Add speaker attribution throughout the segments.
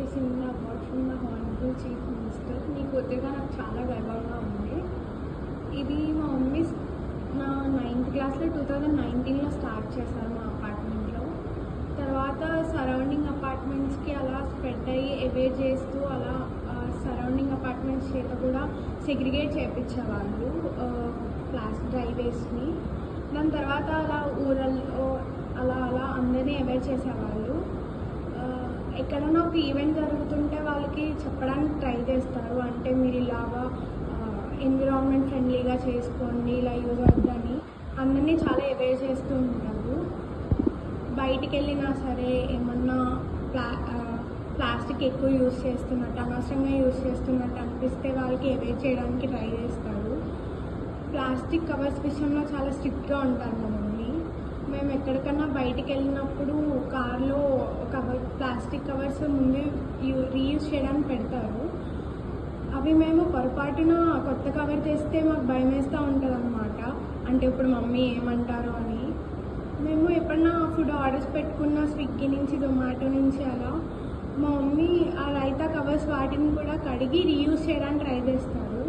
Speaker 1: Receiving award from the honourable chief minister. నీ కొద్దిగా నాకు చాలా గర్వంగా ఉంది. ఇది మా మమ్మీ నా నైన్త్ క్లాస్లో టూ థౌజండ్ నైన్టీన్లో స్టార్ట్ చేశారు మా అపార్ట్మెంట్లో. తర్వాత సరౌండింగ్ అపార్ట్మెంట్స్కి అలా స్ప్రెడ్ అయ్యి అవే చేస్తూ అలా సరౌండింగ్ అపార్ట్మెంట్స్ చేత కూడా సెగ్రిగేట్ చేయించేవాళ్ళు క్లాస్ డ్రైవేస్ని దాని తర్వాత అలా ఊరల్లో అలా అలా అందరినీ అవేర్ చేసేవాళ్ళు. ఎక్కడైనా ఒక ఈవెంట్ జరుగుతుంటే వాళ్ళకి చెప్పడానికి ట్రై చేస్తారు. అంటే మీరు ఇలాగా ఎన్విరాన్మెంట్ ఫ్రెండ్లీగా చేసుకోండి ఇలా యూజ్ అవుతుందని అందరినీ చాలా అవేర్ చేస్తూ ఉంటారు. బయటికి వెళ్ళినా సరే ఏమన్నా ప్లా ప్లాస్టిక్ ఎక్కువ యూజ్ చేస్తున్నట్టు అనవసరంగా యూజ్ చేస్తున్నట్టు అనిపిస్తే వాళ్ళకి అవేర్ చేయడానికి ట్రై చేస్తారు. ప్లాస్టిక్ కవర్స్ విషయంలో చాలా స్ట్రిక్ట్గా ఉంటారు మా మేము ఎక్కడికన్నా బయటికి వెళ్ళినప్పుడు కార్లో ప్లాస్టిక్ కవర్స్ ముందే రీయూజ్ చేయడానికి పెడతారు. అవి మేము పొరపాటున కొత్త కవర్ తెస్తే మాకు భయం వేస్తూ ఉంటుంది అనమాట అంటే ఇప్పుడు మమ్మీ ఏమంటారు అని. మేము ఎప్పుడన్నా ఫుడ్ ఆర్డర్స్ పెట్టుకున్న స్విగ్గీ నుంచి జొమాటో నుంచి అలా మా మమ్మీ ఆ రైతా కవర్స్ వాటిని కూడా కడిగి రీయూజ్ చేయడానికి ట్రై చేస్తారు.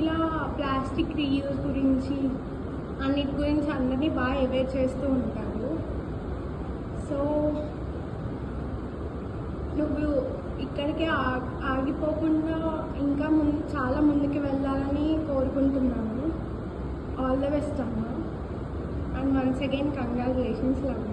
Speaker 1: ఇలా ప్లాస్టిక్ రీయూజ్ గురించి అన్నిటి గురించి అందరినీ బాగా అవేర్ చేస్తూ ఉంటారు. నువ్వు ఇక్కడికే ఆగిపోకుండా ఇంకా ముందు చాలా ముందుకు వెళ్ళాలని కోరుకుంటున్నాను. ఆల్ ద బెస్ట్ అమ్మ. And once again congratulations love